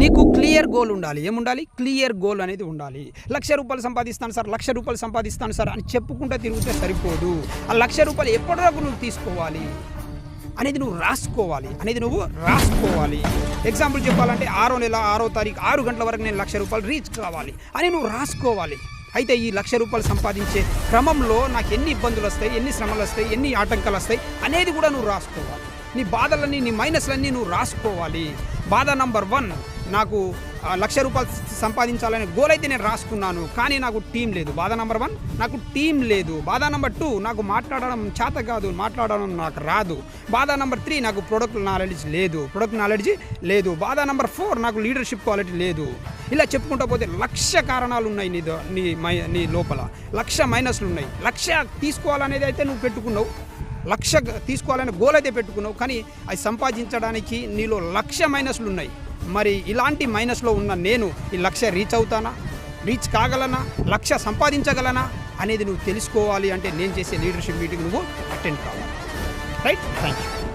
నీకు clear goal ఉండాలి. ఏముండాలి? క్లియర్ గోల్ అనేది ఉండాలి. లక్ష రూపాయలు సంపాదిస్తాను సార్ లక్ష రూపాయలు సంపాదిస్తాను సార్ అని చెప్పుకుంటూ తిరిగితే సరిపోదు. ఆ లక్ష రూపాయలు ఎప్పటివరకు నువ్వు తీసుకోవాలి అనేది నువ్వు రాసుకోవాలి. అనేది నువ్వు రాసుకోవాలి. ఎగ్జాంపుల్ చెప్పాలంటే ఆరో నెల ఆరో తారీఖు ఆరు గంటల వరకు నేను లక్ష రూపాయలు రీచ్ కావాలి అని నువ్వు రాసుకోవాలి. అయితే ఈ లక్ష రూపాయలు సంపాదించే క్రమంలో నాకు ఎన్ని ఇబ్బందులు వస్తాయి ఎన్ని శ్రమలు వస్తాయి ఎన్ని ఆటంకాలు వస్తాయి అనేది కూడా నువ్వు రాసుకోవాలి. నీ బాధలన్నీ నీ మైనస్లన్నీ నువ్వు రాసుకోవాలి. బాధ నంబర్ వన్ నాకు లక్ష రూపాయలు సంపాదించాలనే గోల్ అయితే నేను రాసుకున్నాను. కానీ నాకు టీం లేదు. బాధ నంబర్ వన్ నాకు టీం లేదు. బాధ నెంబర్ టూ నాకు మాట్లాడడం చేత కాదు మాట్లాడడం నాకు రాదు. బాధ నంబర్ త్రీ నాకు ప్రొడక్ట్ నాలెడ్జ్ లేదు. ప్రొడక్ట్ నాలెడ్జ్ లేదు. బాధ నంబర్ ఫోర్ నాకు లీడర్షిప్ క్వాలిటీ లేదు. ఇలా చెప్పుకుంటూ పోతే లక్ష కారణాలు ఉన్నాయి నీ నీ మై నీ లోపల. లక్ష మైనస్లు ఉన్నాయి. లక్ష తీసుకోవాలనేది అయితే నువ్వు పెట్టుకున్నావు. లక్ష తీసుకోవాలనే గోల్ అయితే పెట్టుకున్నావు. కానీ అది సంపాదించడానికి నీలో లక్ష మైనస్లు ఉన్నాయి. మరి ఇలాంటి మైనస్లో ఉన్న నేను ఈ లక్ష్య రీచ్ అవుతానా? రీచ్ కాగలనా? లక్ష్య సంపాదించగలనా? అనేది నువ్వు తెలుసుకోవాలి అంటే నేను చేసే లీడర్షిప్ మీటింగ్ నువ్వు అటెండ్ కావాలి. Right thank you